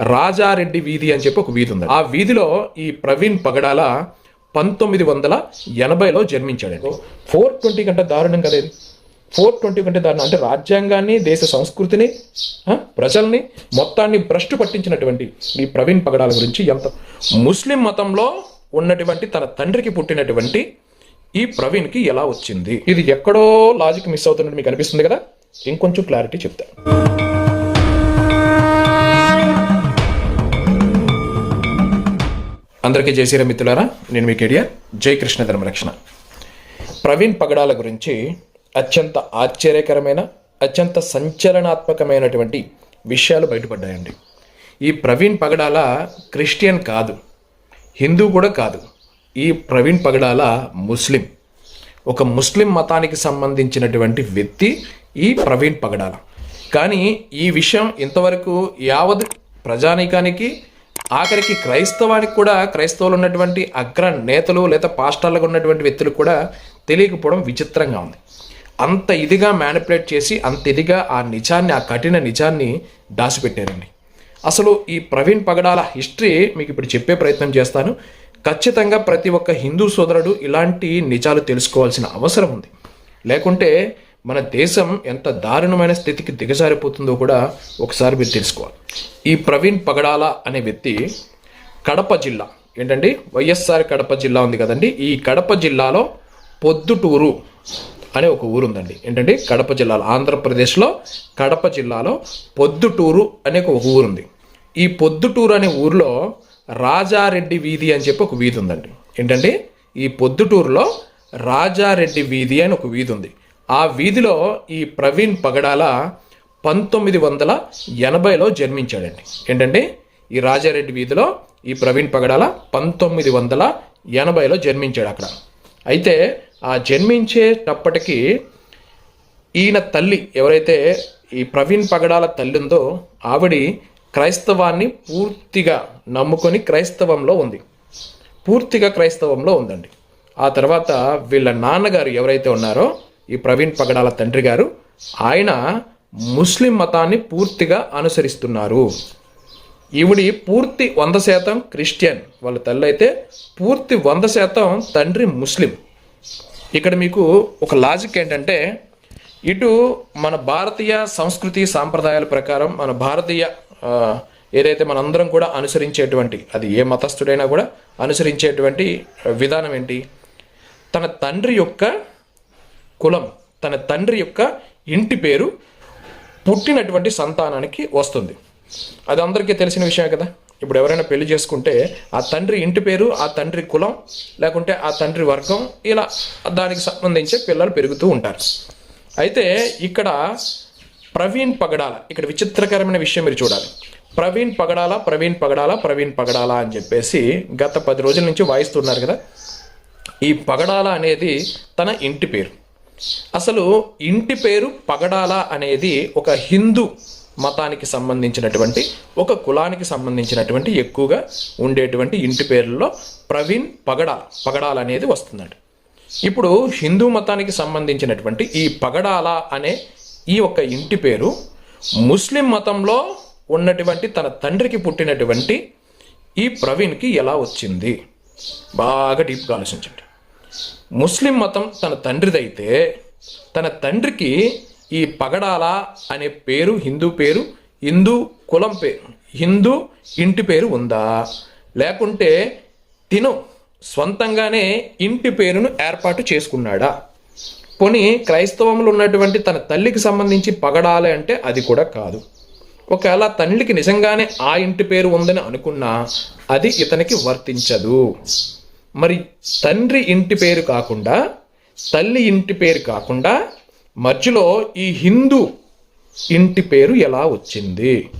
రాజారెడ్డి వీధి అని చెప్పి ఒక వీధి ఉంది ఆ వీధిలో ఈ ప్రవీణ్ పగడాల పంతొమ్మిది వందల ఎనభైలో జన్మించాడు ఫోర్ ట్వంటీ కంటే దారుణం కదా ఇది. ఫోర్ ట్వంటీ కంటే దారుణం. అంటే రాజ్యాంగాన్ని దేశ సంస్కృతిని ప్రజల్ని మొత్తాన్ని భ్రష్టు పట్టించినటువంటి ఈ ప్రవీణ్ పగడాల గురించి ఎంత ముస్లిం మతంలో ఉన్నటువంటి తన తండ్రికి పుట్టినటువంటి ఈ ప్రవీణ్కి ఎలా వచ్చింది? ఇది ఎక్కడో లాజిక్ మిస్ అవుతున్నట్టు మీకు అనిపిస్తుంది కదా? ఇంకొంచెం క్లారిటీ చెప్తాను. అందరికీ జై మిత్రులారా నేను మీ కెడియర్ జై కృష్ణ ధర్మరక్షణ ప్రవీణ్ పగడాల గురించి అత్యంత ఆశ్చర్యకరమైన అత్యంత సంచలనాత్మకమైనటువంటి విషయాలు బయటపడ్డాయండి. ఈ ప్రవీణ్ పగడాల క్రిస్టియన్ కాదు హిందూ కూడా కాదు. ఈ ప్రవీణ్ పగడాల ముస్లిం. ఒక ముస్లిం మతానికి సంబంధించినటువంటి వ్యక్తి ఈ ప్రవీణ్ పగడాల. కానీ ఈ విషయం ఇంతవరకు యావత్ ప్రజానీకానికి ఆఖరికి క్రైస్తవానికి కూడా క్రైస్తవులు ఉన్నటువంటి అగ్ర నేతలు లేదా పాస్టర్లుగా ఉన్నటువంటి వ్యక్తులు కూడా తెలియకపోవడం విచిత్రంగా ఉంది. అంత ఇదిగా మ్యానిపులేట్ చేసి అంత ఇదిగా ఆ నిజాన్ని ఆ కఠిన నిజాన్ని దాచిపెట్టారండి. అసలు ఈ ప్రవీణ్ పగడాల హిస్టరీ మీకు ఇప్పుడు చెప్పే ప్రయత్నం చేస్తాను. ఖచ్చితంగా ప్రతి ఒక్క హిందూ సోదరుడు ఇలాంటి నిజాలు తెలుసుకోవాల్సిన అవసరం ఉంది. లేకుంటే మన దేశం ఎంత దారుణమైన స్థితికి దిగజారిపోతుందో కూడా ఒకసారి మీరు తెలుసుకోవాలి. ఈ ప్రవీణ్ పగడాల అనే వ్యక్తి కడప జిల్లా ఏంటండి? వైఎస్ఆర్ కడప జిల్లా ఉంది కదండి. ఈ కడప జిల్లాలో పొద్దుటూరు అనే ఒక ఊరు ఉందండి ఏంటంటే కడప జిల్లాలో ఆంధ్రప్రదేశ్లో కడప జిల్లాలో పొద్దుటూరు అనే ఒక ఊరుంది. ఈ పొద్దుటూరు అనే ఊరిలో రాజారెడ్డి వీధి అని చెప్పి ఒక వీధి ఉందండి. ఏంటంటే ఈ పొద్దుటూరులో రాజారెడ్డి వీధి అని ఒక వీధి ఉంది. ఆ వీధిలో ఈ ప్రవీణ్ పగడాల పంతొమ్మిది వందల ఎనభైలో జన్మించాడండి. ఏంటంటే ఈ రాజారెడ్డి వీధిలో ఈ ప్రవీణ్ పగడాల పంతొమ్మిది వందల ఎనభైలో జన్మించాడు అక్కడ. అయితే ఆ జన్మించేటప్పటికి ఈయన తల్లి ఎవరైతే ఈ ప్రవీణ్ పగడాల తల్లి ఉందో ఆవిడి క్రైస్తవాన్ని పూర్తిగా నమ్ముకొని క్రైస్తవంలో ఉంది. పూర్తిగా క్రైస్తవంలో ఉందండి. ఆ తర్వాత వీళ్ళ నాన్నగారు ఎవరైతే ఉన్నారో ఈ ప్రవీణ్ పగడాల తండ్రి గారు ఆయన ముస్లిం మతాన్ని పూర్తిగా అనుసరిస్తున్నారు. ఈవిడి పూర్తి వంద శాతం క్రిస్టియన్. వాళ్ళ తల్లి అయితే పూర్తి వంద శాతం తండ్రి ముస్లిం. ఇక్కడ మీకు ఒక లాజిక్ ఏంటంటే ఇటు మన భారతీయ సంస్కృతి సాంప్రదాయాల ప్రకారం మన భారతీయ ఏదైతే మనందరం కూడా అనుసరించేటువంటి అది ఏ మతస్థుడైనా కూడా అనుసరించేటువంటి విధానం ఏంటి? తన తండ్రి యొక్క కులం తన తండ్రి యొక్క ఇంటి పేరు పుట్టినటువంటి సంతానానికి వస్తుంది. అది అందరికీ తెలిసిన విషయమే కదా. ఇప్పుడు ఎవరైనా పెళ్ళి చేసుకుంటే ఆ తండ్రి ఇంటి పేరు ఆ తండ్రి కులం లేకుంటే ఆ తండ్రి వర్గం ఇలా దానికి సంబంధించి పిల్లలు పెరుగుతూ ఉంటారు. అయితే ఇక్కడ ప్రవీణ్ పగడాల ఇక్కడ విచిత్రకరమైన విషయం మీరు చూడాలి. ప్రవీణ్ పగడాల ప్రవీణ్ పగడాల ప్రవీణ్ పగడాల అని చెప్పేసి గత పది రోజుల నుంచి వాయిస్తున్నారు కదా. ఈ పగడాల అనేది తన ఇంటి పేరు. అసలు ఇంటి పేరు పగడాల అనేది ఒక హిందూ మతానికి సంబంధించినటువంటి ఒక కులానికి సంబంధించినటువంటి ఎక్కువగా ఉండేటువంటి ఇంటి పేర్లలో ప్రవీణ్ పగడాల పగడాల అనేది వస్తుందండి. ఇప్పుడు హిందూ మతానికి సంబంధించినటువంటి ఈ పగడాల అనే ఈ యొక్క ఇంటి పేరు ముస్లిం మతంలో ఉన్నటువంటి తన తండ్రికి పుట్టినటువంటి ఈ ప్రవీణ్కి ఎలా వచ్చింది? బాగా డీప్గా ఆలోచించండి. ముస్లిం మతం తన తండ్రిదైతే తన తండ్రికి ఈ పగడాల అనే పేరు హిందూ పేరు హిందూ కులం పేరు హిందూ ఇంటి పేరు ఉందా? లేకుంటే తిను స్వంతంగానే ఇంటి పేరును ఏర్పాటు చేసుకున్నాడా? పోనీ క్రైస్తవంలో ఉన్నటువంటి తన తల్లికి సంబంధించి పగడాలి అంటే అది కూడా కాదు. ఒకవేళ తండ్రికి నిజంగానే ఆ ఇంటి పేరు ఉందని అనుకున్నా అది ఇతనికి వర్తించదు. మరి తండ్రి ఇంటి పేరు కాకుండా తల్లి ఇంటి పేరు కాకుండా మధ్యలో ఈ హిందూ ఇంటి పేరు ఎలా వచ్చింది?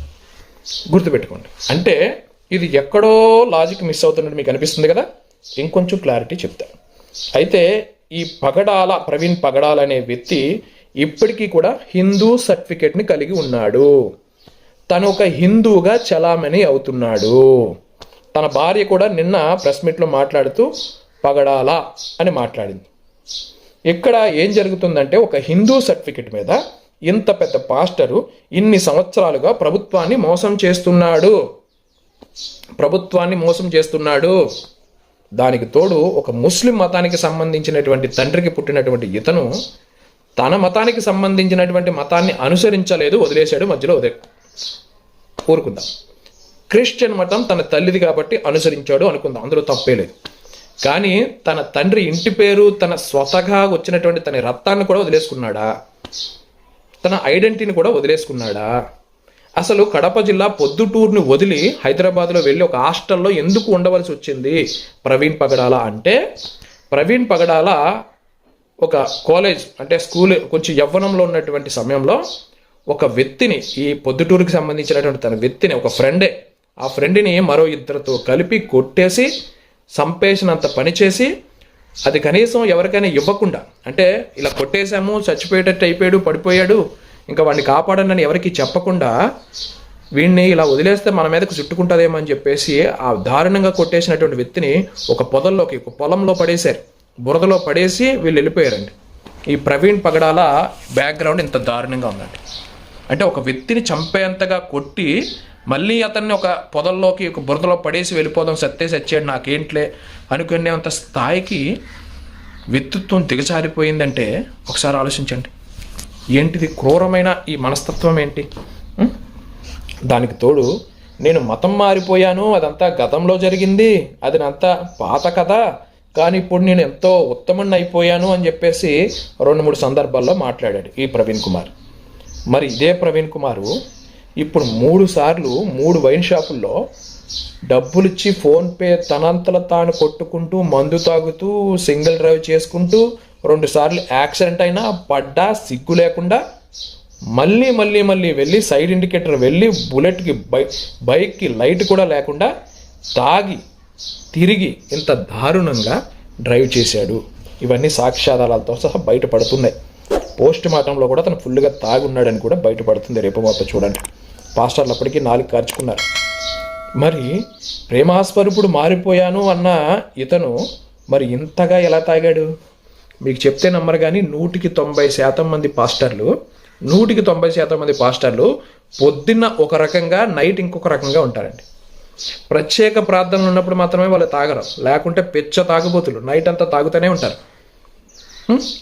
గుర్తుపెట్టుకోండి. అంటే ఇది ఎక్కడో లాజిక్ మిస్ అవుతున్నట్టు మీకు అనిపిస్తుంది కదా? ఇంకొంచెం క్లారిటీ చెప్తాను అయితే ఈ పగడాల ప్రవీణ్ పగడాల అనే వ్యక్తి ఇప్పటికీ కూడా హిందూ సర్టిఫికేట్ని కలిగి ఉన్నాడు. తను ఒక హిందూగా చలామణి అవుతున్నాడు. తన భార్య కూడా నిన్న ప్రెస్ మీట్లో మాట్లాడుతూ పగడాలా అని మాట్లాడింది. ఇక్కడ ఏం జరుగుతుందంటే ఒక హిందూ సర్టిఫికెట్ మీద ఇంత పెద్ద పాస్టరు ఇన్ని సంవత్సరాలుగా ప్రభుత్వాన్ని మోసం చేస్తున్నాడు. ప్రభుత్వాన్ని మోసం చేస్తున్నాడు. దానికి తోడు ఒక ముస్లిం మతానికి సంబంధించినటువంటి తండ్రికి పుట్టినటువంటి ఇతను తన మతానికి సంబంధించినటువంటి మతాన్ని అనుసరించలేదు వదిలేశాడు మధ్యలో వదిలే కోరుకుందాం క్రిస్టియన్ మతం తన తల్లిది కాబట్టి అనుసరించాడు అనుకుందాం. అందులో తప్పే లేదు. కానీ తన తండ్రి ఇంటి పేరు తన స్వతగా వచ్చినటువంటి తన రక్తాన్ని కూడా వదిలేసుకున్నాడా? తన ఐడెంటిటీని కూడా వదిలేసుకున్నాడా? అసలు కడప జిల్లా పొద్దుటూరుని వదిలి హైదరాబాద్లో వెళ్ళి ఒక హాస్టల్లో ఎందుకు ఉండవలసి వచ్చింది? ప్రవీణ్ పగడాల అంటే ప్రవీణ్ పగడాల ఒక కాలేజ్ అంటే స్కూల్ కొంచెం యవ్వనంలో ఉన్నటువంటి సమయంలో ఒక వ్యక్తిని ఈ పొద్దుటూరుకి సంబంధించినటువంటి తన వ్యక్తిని ఒక ఫ్రెండే ఆ ఫ్రెండ్ని మరో ఇద్దరితో కలిపి కొట్టేసి సంపేసినంత పనిచేసి అది కనీసం ఎవరికైనా ఇవ్వకుండా అంటే ఇలా కొట్టేశాము చచ్చిపోయేటట్టు అయిపోయాడు పడిపోయాడు ఇంకా వాడిని కాపాడనని ఎవరికి చెప్పకుండా వీడిని ఇలా వదిలేస్తే మన మీదకు చుట్టుకుంటుందేమో అని చెప్పేసి ఆ దారుణంగా కొట్టేసినటువంటి వ్యక్తిని ఒక పొదల్లోకి ఒక పొలంలో పడేశారు. బురదలో పడేసి వీళ్ళు వెళ్ళిపోయారండి. ఈ ప్రవీణ్ పగడాల బ్యాక్గ్రౌండ్ ఇంత దారుణంగా ఉందండి. అంటే ఒక వ్యక్తిని చంపేంతగా కొట్టి మళ్ళీ అతన్ని ఒక పొదల్లోకి ఒక బురదలో పడేసి వెళ్ళిపోదాం సత్తే సచ్చాడు నాకేంట్లే అనుకునేంత స్థాయికి వ్యక్తిత్వం దిగజారిపోయిందంటే ఒకసారి ఆలోచించండి. ఏంటిది క్రూరమైన ఈ మనస్తత్వం ఏంటి? దానికి తోడు నేను మతం మారిపోయాను అదంతా గతంలో జరిగింది అది అంతా పాత కథ కానీ ఇప్పుడు నేను ఎంతో ఉత్తముణ్ణి అయిపోయాను అని చెప్పేసి రెండు మూడు సందర్భాల్లో మాట్లాడాడు ఈ ప్రవీణ్ కుమార్. మరి ఇదే ప్రవీణ్ కుమారు ఇప్పుడు మూడు సార్లు మూడు వైన్ షాపుల్లో డబ్బులిచ్చి ఫోన్పే తనంతల తాను కొట్టుకుంటూ మందు తాగుతూ సింగిల్ డ్రైవ్ చేసుకుంటూ రెండు సార్లు యాక్సిడెంట్ అయినా పడ్డా సిగ్గు లేకుండా మళ్ళీ మళ్ళీ మళ్ళీ వెళ్ళి సైడ్ ఇండికేటర్ వెళ్ళి బుల్లెట్కి బై బైక్కి లైట్ కూడా లేకుండా తాగి తిరిగి ఇంత దారుణంగా డ్రైవ్ చేశాడు. ఇవన్నీ సాక్ష్యాధారాలతో సహా బయటపడుతున్నాయి. పోస్ట్ మార్టంలో కూడా తను ఫుల్గా తాగున్నాడని కూడా బయటపడుతుంది. రేపు మొత్తం చూడండి. పాస్టర్లు అప్పటికీ నాలుగు కార్చుకున్నారు మరి ప్రేమాస్వరూపుడు మారిపోయాను అన్న ఇతను మరి ఇంతగా ఎలా తాగాడు? మీకు చెప్తే నమ్మరు కానీ నూటికి తొంభై శాతం మంది పాస్టర్లు నూటికి తొంభై శాతం మంది పాస్టర్లు పొద్దున్న ఒక రకంగా నైట్ ఇంకొక రకంగా ఉంటారండి. ప్రత్యేక ప్రార్థనలు ఉన్నప్పుడు మాత్రమే వాళ్ళు తాగరు. లేకుంటే పెచ్చ తాగుబోతులు. నైట్ అంతా తాగుతూనే ఉంటారు.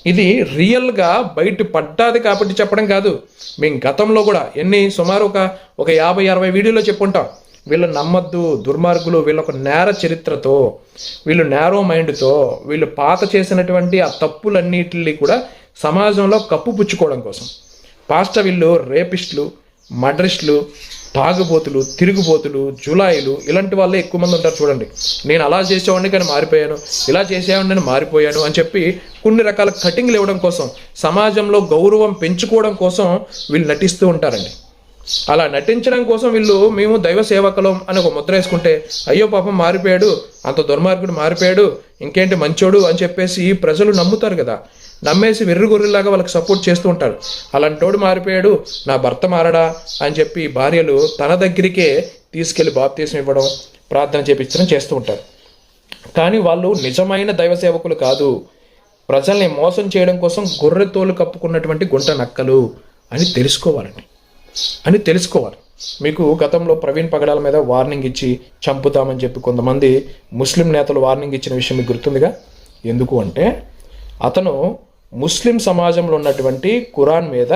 ఇది రియల్గా బయట పడ్డాది కాబట్టి చెప్పడం కాదు. మేము గతంలో కూడా ఎన్ని సుమారు ఒక ఒక యాభై అరవై వీడియోలో చెప్పుంటాం. వీళ్ళు నమ్మద్దు దుర్మార్గులు వీళ్ళ ఒక నేర చరిత్రతో వీళ్ళు నేరో మైండ్తో వీళ్ళు పాత చేసినటువంటి ఆ తప్పులన్నిటిని కూడా సమాజంలో కప్పు పుచ్చుకోవడం కోసం. పాస్టర్ వీళ్ళు రేపిస్టులు మడ్రిస్టులు తాగుబోతులు తిరుగుబోతులు జులాయిలు ఇలాంటి వాళ్ళే ఎక్కువ మంది ఉంటారు చూడండి. నేను అలా చేసేవాడిని కానీ మారిపోయాను ఇలా చేసేవాడిని నేను మారిపోయాను అని చెప్పి కొన్ని రకాల కటింగ్లు ఇవ్వడం కోసం సమాజంలో గౌరవం పెంచుకోవడం కోసం వీళ్ళు నటిస్తూ ఉంటారండి. అలా నటించడం కోసం వీళ్ళు మేము దైవ సేవకులం అని ఒక ముద్ర వేసుకుంటే అయ్యో పాపం మారిపోయాడు అంత దుర్మార్గుడు మారిపోయాడు ఇంకేంటి మంచోడు అని చెప్పేసి ప్రజలు నమ్ముతారు కదా. నమ్మేసి వెర్రిగొర్రెలాగా వాళ్ళకి సపోర్ట్ చేస్తూ ఉంటారు. అలాంటోడు మారిపోయాడు నా భర్త మారడా అని చెప్పి భార్యలు తన దగ్గరికే తీసుకెళ్ళి బాప్తీసం ఇవ్వడం ప్రార్థన చేపించడం చేస్తూ ఉంటారు. కానీ వాళ్ళు నిజమైన దైవ సేవకులు కాదు. ప్రజల్ని మోసం చేయడం కోసం గొర్రె తోలు కప్పుకున్నటువంటి గుంట నక్కలు అని తెలుసుకోవాలండి. అని తెలుసుకోవాలి. మీకు గతంలో ప్రవీణ్ పగడాల మీద వార్నింగ్ ఇచ్చి చంపుతామని చెప్పి కొంతమంది ముస్లిం నేతలు వార్నింగ్ ఇచ్చిన విషయం మీకు గుర్తుందిగా? ఎందుకు అంటే అతను ముస్లిం సమాజంలో ఉన్నటువంటి ఖురాన్ మీద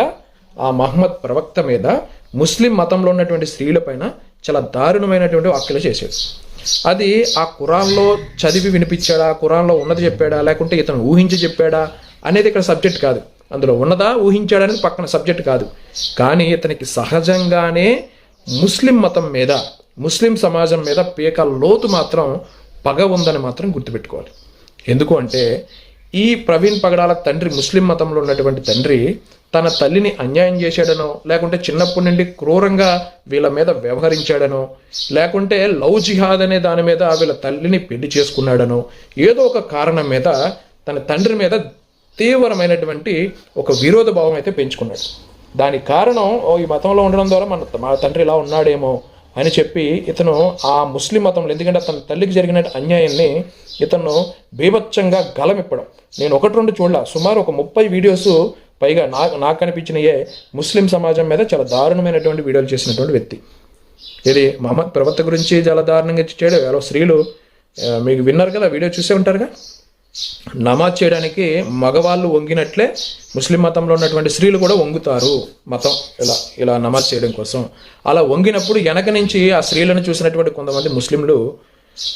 ఆ మహమ్మద్ ప్రవక్త మీద ముస్లిం మతంలో ఉన్నటువంటి స్త్రీలపైన చాలా దారుణమైనటువంటి వ్యాఖ్యలు చేశాడు అది ఆ కురాన్లో చదివి వినిపించాడా కురాన్లో ఉన్నది చెప్పాడా లేకుంటే ఇతను ఊహించి చెప్పాడా అనేది ఇక్కడ సబ్జెక్ట్ కాదు. అందులో ఉన్నదా ఊహించాడనేది పక్కన సబ్జెక్ట్ కాదు. కానీ ఇతనికి సహజంగానే ముస్లిం మతం మీద ముస్లిం సమాజం మీద పీక లోతు మాత్రం పగ ఉందని మాత్రం గుర్తుపెట్టుకోవాలి. ఎందుకు అంటే ఈ ప్రవీణ్ పగడాల తండ్రి ముస్లిం మతంలో ఉన్నటువంటి తండ్రి తన తల్లిని అన్యాయం చేశాడనో లేకుంటే చిన్నప్పటి నుండి క్రూరంగా వీళ్ళ మీద వ్యవహరించాడనో లేకుంటే లవ్ జిహాద్ అనే దాని మీద వీళ్ళ తల్లిని పెళ్ళి చేసుకున్నాడనో ఏదో ఒక కారణం మీద తన తండ్రి మీద తీవ్రమైనటువంటి ఒక విరోధ భావం అయితే పెంచుకున్నాడు. దానికి కారణం ఈ మతంలో ఉండడం ద్వారా మన మా తండ్రి ఇలా ఉన్నాడేమో అని చెప్పి ఇతను ఆ ముస్లిం మతంలో ఎందుకంటే తన తల్లికి జరిగిన అన్యాయాన్ని ఇతను బీభత్సంగా గలమిప్పడం. నేను ఒకటి రెండు చూడలా సుమారు ఒక ముప్పై వీడియోస్ పైగా నాకు నాకు కనిపించినయే ముస్లిం సమాజం మీద చాలా దారుణమైనటువంటి వీడియోలు చేసినటువంటి వ్యక్తి. ఇది మహమ్మద్ ప్రవక్త గురించి చాలా దారుణంగా చేయడం ఎవరో స్త్రీలు మీకు విన్నారు కదా వీడియో చూసే ఉంటారుగా? నమాజ్ చేయడానికి మగవాళ్ళు వంగినట్లే ముస్లిం మతంలో ఉన్నటువంటి స్త్రీలు కూడా వంగుతారు మతం. ఇలా ఇలా నమాజ్ చేయడం కోసం. అలా వంగినప్పుడు వెనక నుంచి ఆ స్త్రీలను చూసినటువంటి కొంతమంది ముస్లింలు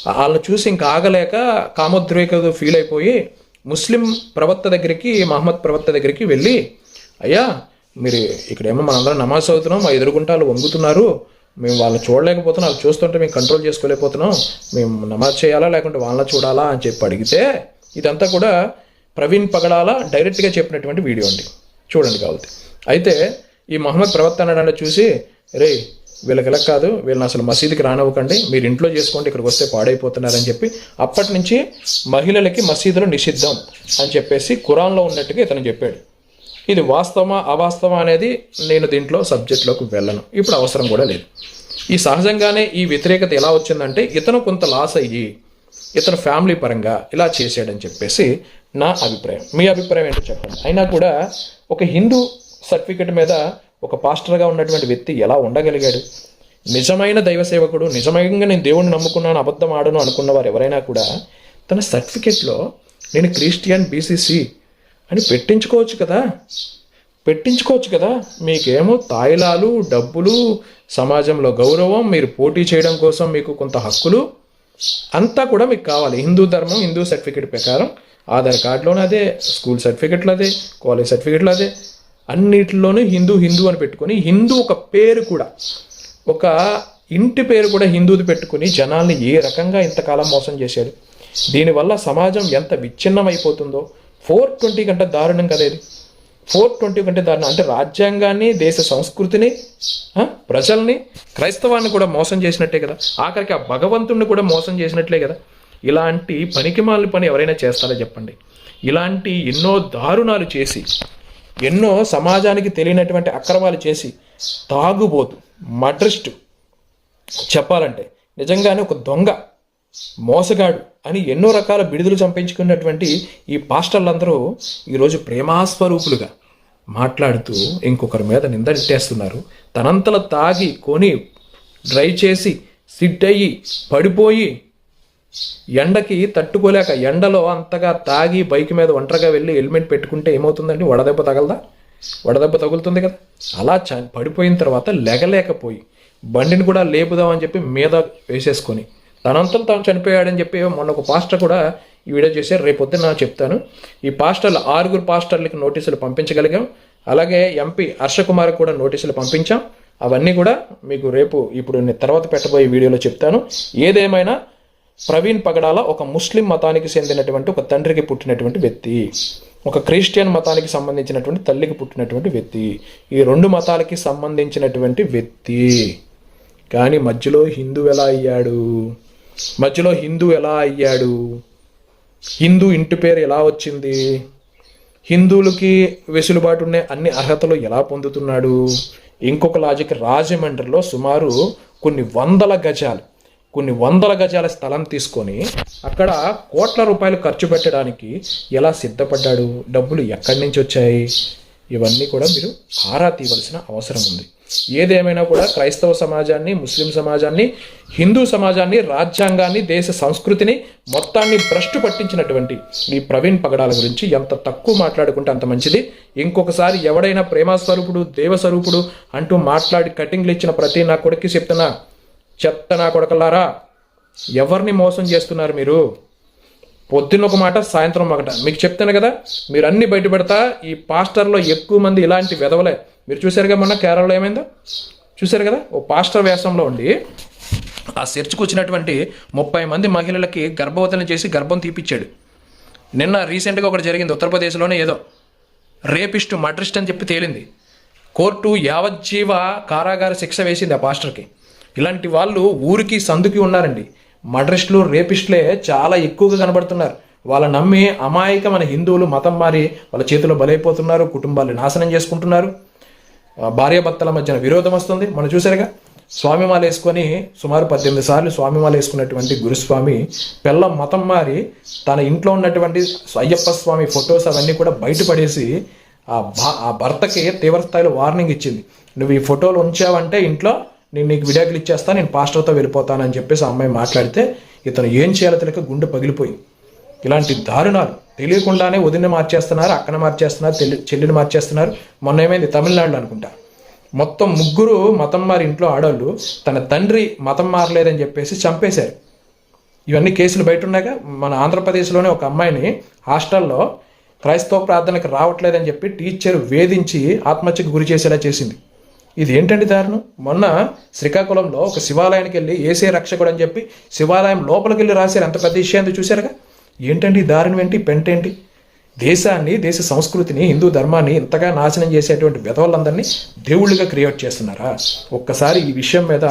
వాళ్ళని చూసి ఇంకా ఆగలేక కామోద్రేక ఫీల్ అయిపోయి ముస్లిం ప్రవక్త దగ్గరికి మహమ్మద్ ప్రవక్త దగ్గరికి వెళ్ళి అయ్యా మీరు ఇక్కడేమో మనందరం నమాజ్ చదువుతున్నాం మా ఎదురుగుంటా వాళ్ళు వంగుతున్నారు. మేము వాళ్ళని చూడలేకపోతున్నాం వాళ్ళు చూస్తుంటే మేము కంట్రోల్ చేసుకోలేకపోతున్నాం. మేము నమాజ్ చేయాలా లేకుంటే వాళ్ళని చూడాలా అని చెప్పి అడిగితే ఇదంతా కూడా ప్రవీణ్ పగడాల డైరెక్ట్గా చెప్పినటువంటి వీడియో అండి. చూడండి కాబట్టి అయితే ఈ మహమ్మద్ ప్రవక్త అన్నాడని చూసి రే వీళ్ళకి ఇలా కాదు వీళ్ళని అసలు మసీదుకి రానివ్వకండి మీరు ఇంట్లో చేసుకోండి ఇక్కడికి వస్తే పాడైపోతున్నారని చెప్పి అప్పటి నుంచి మహిళలకి మసీదులో నిషిద్ధం అని చెప్పేసి ఖురాన్లో ఉన్నట్టుగా ఇతను చెప్పాడు. ఇది వాస్తవమా అవాస్తవమా అనేది నేను దీంట్లో సబ్జెక్ట్లోకి వెళ్ళను. ఇప్పుడు అవసరం కూడా లేదు. ఈ సహజంగానే ఈ వ్యతిరేకత ఎలా వచ్చిందంటే ఇతను కొంత లాస్ అయ్యి ఇతను ఫ్యామిలీ పరంగా ఇలా చేశాడని చెప్పేసి నా అభిప్రాయం. మీ అభిప్రాయం ఏంటో చెప్పండి. అయినా కూడా ఒక హిందూ సర్టిఫికెట్ మీద ఒక పాస్టర్గా ఉన్నటువంటి వ్యక్తి ఎలా ఉండగలిగాడు? నిజమైన దైవ సేవకుడు నిజమైనగా నేను దేవుణ్ణి నమ్ముకున్నాను అబద్ధం ఆడను అనుకున్న వారు ఎవరైనా కూడా తన సర్టిఫికెట్లో నేను క్రిస్టియన్ బీసీసీ అని పెట్టించుకోవచ్చు కదా? పెట్టించుకోవచ్చు కదా? మీకేమో తాయిలాలు డబ్బులు సమాజంలో గౌరవం మీరు పోటీ చేయడం కోసం మీకు కొంత హక్కులు అంతా కూడా మీకు కావాలి. హిందూ ధర్మం హిందూ సర్టిఫికేట్ ప్రకారం ఆధార్ కార్డులోనే అదే స్కూల్ సర్టిఫికెట్లు అదే కాలేజ్ సర్టిఫికెట్లు అదే. అన్నిటిలోనూ హిందూ హిందూ అని పెట్టుకొని హిందూ ఒక పేరు కూడా ఒక ఇంటి పేరు కూడా హిందూది పెట్టుకుని జనాల్ని ఏ రకంగా ఇంతకాలం మోసం చేశాడు దీనివల్ల సమాజం ఎంత విచ్ఛిన్నం అయిపోతుందో ఫోర్ ట్వంటీ కంటే దారుణం కదా ఇది ఫోర్ ట్వంటీ కంటే దారుణం. అంటే రాజ్యాంగాన్ని దేశ సంస్కృతిని ప్రజల్ని క్రైస్తవాన్ని కూడా మోసం చేసినట్టే కదా. ఆఖరికి ఆ భగవంతుణ్ణి కూడా మోసం చేసినట్లే కదా. ఇలాంటి పనికిమాలిన పని ఎవరైనా చేస్తారో చెప్పండి. ఇలాంటి ఎన్నో దారుణాలు చేసి ఎన్నో సమాజానికి తెలియనటువంటి అక్రమాలు చేసి తాగుబోతు మడ్రిస్టు చెప్పాలంటే నిజంగానే ఒక దొంగ మోసగాడు అని ఎన్నో రకాల బిడుదలు చంపించుకున్నటువంటి ఈ పాస్టర్లందరూ ఈరోజు ప్రేమాస్వరూపులుగా మాట్లాడుతూ ఇంకొకరి మీద నిందట్టేస్తున్నారు తనంతల తాగి కొని డ్రై చేసి సిట్ అయ్యి పడిపోయి ఎండకి తట్టుకోలేక ఎండలో అంతగా తాగి బైక్ మీద ఒంటరిగా వెళ్ళి హెల్మెట్ పెట్టుకుంటే ఏమవుతుందండి? వడదెబ్బ తగలదా? వడదెబ్బ తగులుతుంది కదా. అలా చ పడిపోయిన తర్వాత లెగలేకపోయి బండిని కూడా లేపుదామని చెప్పి మీద వేసేసుకొని తనంతా తాను చనిపోయాడని చెప్పి మొన్న ఒక పాస్టర్ కూడా ఈ వీడియో చేశారు. రేపు పొద్దున్న చెప్తాను. ఈ పాస్టర్లు ఆరుగురు పాస్టర్లకి నోటీసులు పంపించగలిగాం. అలాగే ఎంపీ హర్షకుమార్ కూడా నోటీసులు పంపించాం. అవన్నీ కూడా మీకు రేపు ఇప్పుడు నేను తర్వాత పెట్టబోయే వీడియోలో చెప్తాను. ఏదేమైనా ప్రవీణ్ పగడాల ఒక ముస్లిం మతానికి చెందినటువంటి ఒక తండ్రికి పుట్టినటువంటి వ్యక్తి ఒక క్రిస్టియన్ మతానికి సంబంధించినటువంటి తల్లికి పుట్టినటువంటి వ్యక్తి ఈ రెండు మతాలకి సంబంధించినటువంటి వ్యక్తి. కానీ మధ్యలో హిందూ ఎలా అయ్యాడు? మధ్యలో హిందూ ఎలా అయ్యాడు? హిందూ ఇంటి పేరు ఎలా వచ్చింది? హిందువులకి వెసులుబాటు ఉండే అన్ని అర్హతలు ఎలా పొందుతున్నాడు? ఇంకొక లాజిక్ రాజమండ్రిలో సుమారు కొన్ని వందల గజాలు కొన్ని వందల గజాల స్థలం తీసుకొని అక్కడ కోట్ల రూపాయలు ఖర్చు పెట్టడానికి ఎలా సిద్ధపడ్డాడు? డబ్బులు ఎక్కడి నుంచి వచ్చాయి? ఇవన్నీ కూడా మీరు ఆరా తీయవలసిన అవసరం ఉంది. ఏదేమైనా కూడా క్రైస్తవ సమాజాన్ని ముస్లిం సమాజాన్ని హిందూ సమాజాన్ని రాజ్యాంగాన్ని దేశ సంస్కృతిని మొత్తాన్ని భ్రష్టు పట్టించినటువంటి ఈ ప్రవీణ్ పగడాల గురించి ఎంత తక్కువ మాట్లాడుకుంటే అంత మంచిది. ఇంకొకసారి ఎవడైనా ప్రేమస్వరూపుడు దేవస్వరూపుడు అంటూ మాట్లాడి కటింగ్లు ఇచ్చిన ప్రతి నా కొడుక్కి చెప్తున్నా చెత్త నా కొడకలారా ఎవరిని మోసం చేస్తున్నారు మీరు? పొద్దున్న ఒక మాట సాయంత్రం ఒకట మీకు చెప్తాను కదా మీరు అన్ని బయట పెడతా ఈ పాస్టర్లో ఎక్కువ మంది ఇలాంటి వెధవలే మీరు చూశారుగా మొన్న కేరళలో ఏమైందో? చూశారు కదా? ఓ పాస్టర్ వేషంలో ఉండి ఆ చర్చ్కి వచ్చినటువంటి ముప్పై మంది మహిళలకి గర్భవతులను చేసి గర్భం తీపిచ్చాడు. నిన్న రీసెంట్గా ఒకటి జరిగింది ఉత్తరప్రదేశ్లోనే ఏదో. రేపిస్ట్ మడ్రిస్ట్ అని చెప్పి తేలింది. కోర్టు యావజ్జీవ కారాగార శిక్ష వేసింది ఆ పాస్టర్కి. ఇలాంటి వాళ్ళు ఊరికి సందుకి ఉన్నారండి. మడ్రిస్టులు రేపిస్టులే చాలా ఎక్కువగా కనబడుతున్నారు. వాళ్ళ నమ్మి అమాయకమైన హిందువులు మతం మారి వాళ్ళ చేతిలో బలైపోతున్నారు కుటుంబాలు నాశనం చేసుకుంటున్నారు. భార్యాభర్తల మధ్యన విరోధం వస్తుంది. మనం చూసారుగా స్వామిమాల వేసుకొని సుమారు పద్దెనిమిది సార్లు స్వామిమాల వేసుకున్నటువంటి గురుస్వామి పిల్ల మతం మారి తన ఇంట్లో ఉన్నటువంటి అయ్యప్ప స్వామి ఫొటోస్ అవన్నీ కూడా బయటపడేసి ఆ భా ఆ భర్తకి తీవ్ర స్థాయిలో వార్నింగ్ ఇచ్చింది. నువ్వు ఈ ఫోటోలు ఉంచావంటే ఇంట్లో నేను నీకు విడాకులు ఇచ్చేస్తా నేను పాస్టర్తో వెళ్ళిపోతానని చెప్పేసి ఆ అమ్మాయి మాట్లాడితే ఇతను ఏం చేయాలో తెలియక గుండె పగిలిపోయి ఇలాంటి దారుణాలు తెలియకుండానే వదిన మార్చేస్తున్నారు అక్కన మార్చేస్తున్నారు తెలి చెల్లిని మార్చేస్తున్నారు. మొన్న ఏమైంది? తమిళనాడులో అనుకుంటా. మొత్తం ముగ్గురు మతం మారి ఇంట్లో ఆడవాళ్ళు తన తండ్రి మతం మారలేదని చెప్పేసి చంపేశారు. ఇవన్నీ కేసులు బయట ఉన్నాక మన ఆంధ్రప్రదేశ్లోనే ఒక అమ్మాయిని హాస్టల్లో క్రైస్తవ ప్రార్థనకు రావట్లేదని చెప్పి టీచర్ వేధించి ఆత్మహత్యకు గురి చేసేలా చేసింది. ఇది ఏంటండి దారుణం? మొన్న శ్రీకాకుళంలో ఒక శివాలయానికి వెళ్ళి ఏసే రక్షకుడు అని చెప్పి శివాలయం లోపలికి వెళ్ళి రాశారు. ఎంత పెద్ద విషయం చూశారుగా? ఏంటండి దారిని దారుణం ఏంటి? పెంట ఏంటి దేశాన్ని దేశ సంస్కృతిని హిందూ ధర్మాన్ని ఇంతగా నాశనం చేసేటువంటి విధవలందరినీ దేవుళ్ళుగా క్రియేట్ చేస్తున్నారా? ఒక్కసారి ఈ విషయం మీద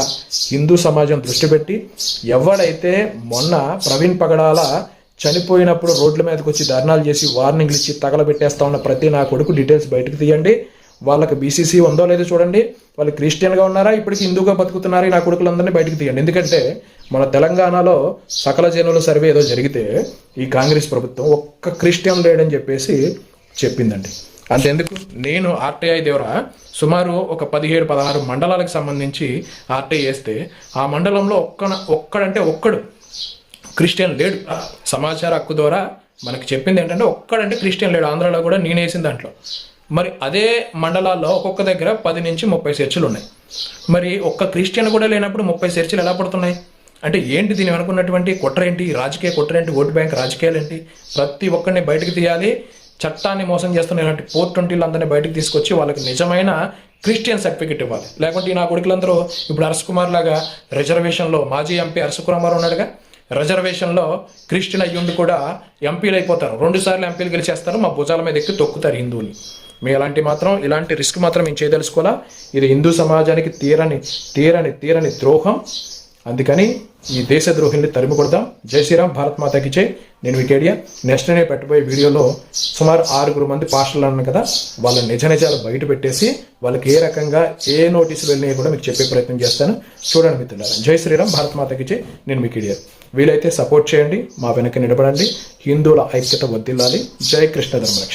హిందూ సమాజం దృష్టి పెట్టి ఎవడైతే మొన్న ప్రవీణ్ పగడాల చనిపోయినప్పుడు రోడ్ల మీదకి వచ్చి ధర్నాలు చేసి వార్నింగ్లు ఇచ్చి తగలబెట్టేస్తా ఉన్న ప్రతి నా కొడుకు డీటెయిల్స్ బయటకు తీయండి. వాళ్ళకి బీసీసీ ఉందో లేదో చూడండి. వాళ్ళు క్రిస్టియన్గా ఉన్నారా? ఇప్పటికి హిందూగా బతుకుతున్నారా? నా కొడుకులందరినీ బయటకు తీయండి. ఎందుకంటే మన తెలంగాణలో సకల జనుల సర్వే ఏదో జరిగితే ఈ కాంగ్రెస్ ప్రభుత్వం ఒక్క క్రిస్టియన్ లేడని చెప్పేసి చెప్పిందండి. అంతెందుకు? నేను ఆర్టీఐ ద్వారా సుమారు ఒక పదిహేడు పదహారు మండలాలకు సంబంధించి ఆర్టీఐ వేస్తే ఆ మండలంలో ఒక్క ఒక్కడంటే ఒక్కడు క్రిస్టియన్ లేడు. సమాచార హక్కు ద్వారా మనకి చెప్పింది ఏంటంటే ఒక్కడంటే క్రిస్టియన్ లేడు. ఆంధ్రాలో కూడా నేను వేసిన దాంట్లో. మరి అదే మండలాల్లో ఒక్కొక్క దగ్గర పది నుంచి ముప్పై చర్చిలు ఉన్నాయి. మరి ఒక్క క్రిస్టియన్ కూడా లేనప్పుడు ముప్పై చర్చిలు ఎలా పడుతున్నాయి? అంటే ఏంటి దీని అనుకున్నటువంటి కుట్ర ఏంటి? రాజకీయ కుట్ర ఏంటి? ఓటు బ్యాంక్ రాజకీయాలు ఏంటి? ప్రతి ఒక్కరిని బయటకు తీయాలి. చట్టాన్ని మోసం చేస్తున్న ఇలాంటి ఫోర్ ట్వంటీలు అందరినీ బయటకు తీసుకొచ్చి వాళ్ళకి నిజమైన క్రిస్టియన్ సర్టిఫికెట్ ఇవ్వాలి. లేకుంటే ఈ నా కొడుకులందరూ ఇప్పుడు హర్ష్ కుమార్ లాగా రిజర్వేషన్లో మాజీ ఎంపీ హర్ష కుమార్ ఉన్నాడుగా. రిజర్వేషన్లో క్రిస్టియన్ అయ్యుండి కూడా ఎంపీలు అయిపోతారు. రెండు సార్లు ఎంపీలు గెలిచేస్తారు. మా భుజాల మీద ఎక్కి తొక్కుతారు హిందువులు. మీ అలాంటి మాత్రం ఇలాంటి రిస్క్ మాత్రం మేము చేయదలుచుకోవాలా? ఇది హిందూ సమాజానికి తీరని తీరని తీరని ద్రోహం. అందుకని ఈ దేశ ద్రోహిల్ని తరిమి కొడదాం జై శ్రీరామ్ భారత్ మాతాకి చే నేను వికేడియా. నెక్స్ట్ నేను పెట్టబోయే వీడియోలో సుమారు ఆరుగురు మంది పాస్టర్లు అన్నాను కదా వాళ్ళ నిజ నిజాలు బయట పెట్టేసి వాళ్ళకి ఏ రకంగా ఏ నోటీసులు వెళ్ళినాయి కూడా మీకు చెప్పే ప్రయత్నం చేస్తాను. చూడండి మిత్రులారా. జై శ్రీరామ్ భారత్ మాతకి చే నేను వికేడియా. వీలైతే సపోర్ట్ చేయండి మా వెనక నిలబడండి. హిందువుల ఐక్యత వర్దిల్లాలి జై కృష్ణ ధర్మరక్ష